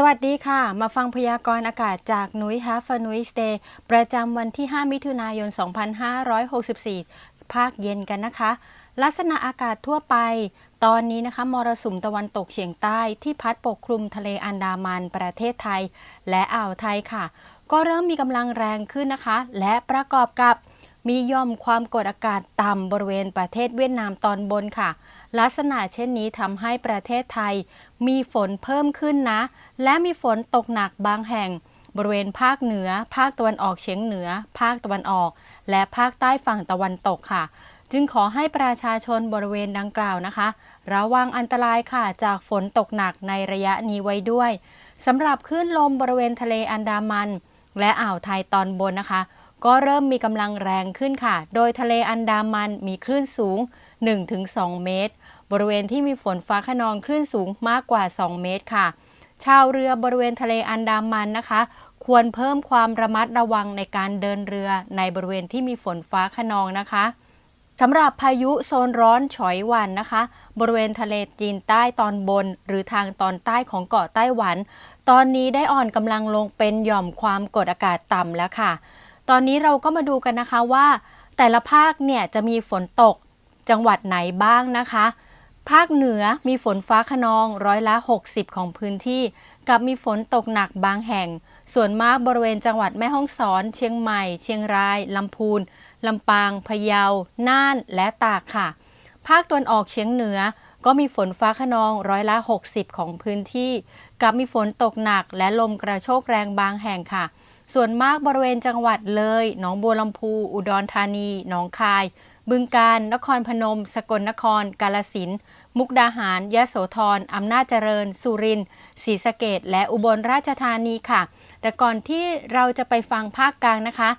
สวัสดีค่ะ มาฟังพยากรณ์อากาศจากนุ้ยฮาฟนุ้ยสเตย์ประจำวันที่ 5 มิถุนายน 2564 ภาคเย็นกันนะคะ ลักษณะอากาศทั่วไป ตอนนี้นะคะมรสุมตะวันตกเฉียงใต้ที่พัดปกคลุมทะเลอันดามันประเทศไทย และอ่าวไทยค่ะ ก็เริ่มมีกำลังแรงขึ้นนะคะ และประกอบกับ มีย่อมความกดอากาศต่ำบริเวณประเทศเวียดนามตอนบนค่ะ ลักษณะเช่นนี้ทำให้ประเทศไทย มีฝนเพิ่มขึ้นนะ และมีฝนตกหนักบางแห่ง บริเวณภาคเหนือ ภาคตะวันออกเฉียงเหนือ ภาคตะวันออก และภาคใต้ฝั่งตะวันตกค่ะ จึงขอให้ประชาชนบริเวณดังกล่าวนะคะ ระวังอันตรายค่ะจากฝนตกหนักในระยะนี้ไว้ด้วยสำหรับคลื่นลมบริเวณทะเลอันดามัน และอ่าวไทยตอนบนนะคะ ก็เริ่มมีกำลังแรงขึ้นค่ะ โดยทะเลอันดามันมีคลื่นสูง 1-2 เมตร บริเวณที่มีฝนฟ้าขนองคลื่นสูงมากกว่า 2 เมตรค่ะ ชาวเรือบริเวณทะเลอันดามันนะคะ ควรเพิ่มความระมัดระวังในการเดินเรือในบริเวณที่มีฝนฟ้าขนองนะคะสำหรับพายุโซนร้อนฉอยหวันนะคะ บริเวณทะเลจีนใต้ตอนบน หรือทางตอนใต้ของเกาะไต้หวัน ตอนนี้ได้อ่อนกำลังลงเป็นหย่อมความกดอากาศต่ำแล้วค่ะ ตอนนี้เราก็มาดูกันนะคะว่า แต่ละภาคเนี่ยจะมีฝนตกจังหวัดไหนบ้างนะคะ ภาคเหนือมีฝนฟ้าขนองร้อยละ 60 ของพื้นที่ กับมีฝนตกหนักบางแห่ง ส่วนมากบริเวณจังหวัดแม่ฮ่องสอน เชียงใหม่ เชียงรายลำพูนลำปาง พะเยา น่าน และตากค่ะ ภาคตะวันออกเฉียงเหนือ ก็มีฝนฟ้าขนองร้อยละ 60 ของพื้นที่ กับมีฝนตกหนักและลมกระโชกแรงบางแห่งค่ะ ส่วนมากบริเวณจังหวัดเลย หนองบัวลำพู อุดรธานี หนองคาย บึงกาฬ นครพนม สกลนคร กาลสินธุ์ มุกดาหาร ยะโสธร อำนาจเจริญ สุรินทร์ ศรีสะเกดและอุบลราชธานีค่ะ แต่ก่อนที่เราจะไปฟังภาคกลางนะคะ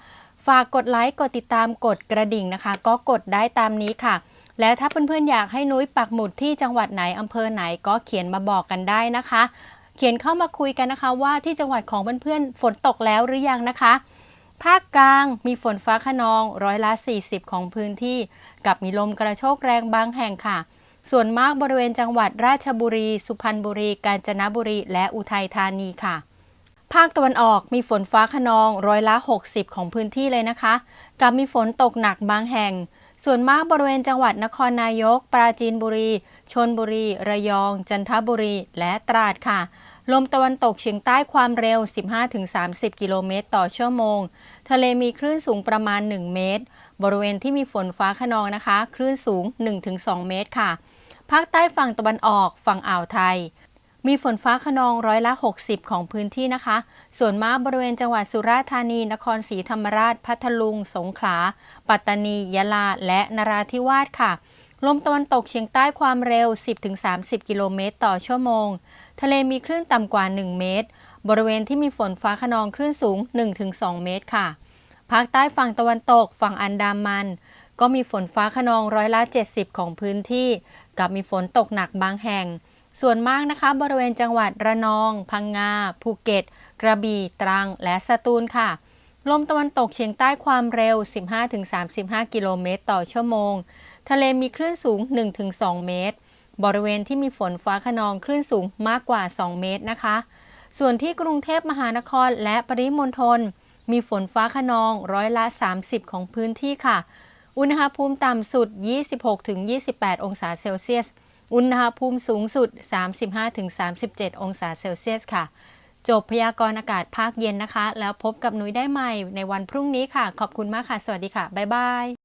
ฝากกดไลค์ กดติดตาม กดกระดิ่งนะคะ ก็กดได้ตามนี้ค่ะ และถ้าเพื่อนๆอยากให้นุ้ยปักหมุดที่จังหวัดไหนอำเภอไหนก็เขียนมาบอกกันได้นะคะ เขียนเข้ามาคุยกันนะคะว่าที่จังหวัดของเพื่อนๆฝนตกแล้วหรือยังนะคะ ภาคกลางมีฝนฟ้าขนองร้อยละ 40 ของพื้นที่ กับมีลมกระโชกแรงบางแห่งค่ะ ส่วนมากบริเวณจังหวัดราชบุรี สุพรรณบุรี กาญจนบุรี และอุทัยธานีค่ะภาคตะวันออกมีฝนฟ้าขนองร้อยละ 60 ของพื้นที่เลยนะคะ กับมีฝนตกหนักบางแห่ง ส่วนมากบริเวณจังหวัดนครนายก ปราจีนบุรี ชนบุรี ระยอง จันทบุรี และตราดค่ะ ลมตะวันตกเฉียงใต้ความเร็ว 15-30 กิโลเมตรต่อชั่วโมง ทะเลมีคลื่นสูงประมาณ 1 เมตร บริเวณที่มีฝนฟ้าขนองนะคะ คลื่นสูง 1-2 เมตรค่ะ ภาคใต้ฝั่งตะวันออก ฝั่งอ่าวไทย มีฝนฟ้าขนองร้อยละ 60 ของพื้นที่นะคะ ส่วนมากบริเวณจังหวัดสุราษฎร์ธานี นครศรีธรรมราช พัทลุง สงขลา ปัตตานี ยะลา และนราธิวาสค่ะ ลมตะวันตกเฉียงใต้ความเร็ว 10-30 กิโลเมตรต่อชั่วโมง ทะเลมีคลื่นต่ำกว่า 1 เมตร บริเวณที่มีฝนฟ้าขนองคลื่นสูง 1-2 เมตรค่ะ ภาคใต้ฝั่งตะวันตกฝั่งอันดามัน ก็มีฝนฟ้าขนองร้อยละ 70 ของพื้นที่ กับมีฝนตกหนักบางแห่ง ส่วนมากนะคะ บริเวณจังหวัดระนอง พังงา ภูเก็ต กระบี่ ตรัง และสตูลค่ะ ลมตะวันตกเฉียงใต้ความเร็ว 15-35 กิโลเมตรต่อชั่วโมง ทะเลมีคลื่นสูง 1-2 เมตร บริเวณที่มีฝนฟ้าขนองคลื่นสูงมากกว่า 2 เมตรนะคะ ส่วนที่กรุงเทพมหานครและปริมณฑลมีฝนฟ้าขนองร้อยละ 30 ของพื้นที่ค่ะ อุณหภูมิต่ำสุด 26-28 องศาเซลเซียส อุณหภูมิสูงสุด 35-37 องศาเซลเซียสค่ะ จบพยากรณ์อากาศภาคเย็นนะคะ แล้วพบกับนุ้ยได้ใหม่ในวันพรุ่งนี้ค่ะ ขอบคุณมากค่ะ สวัสดีค่ะ บ๊ายบาย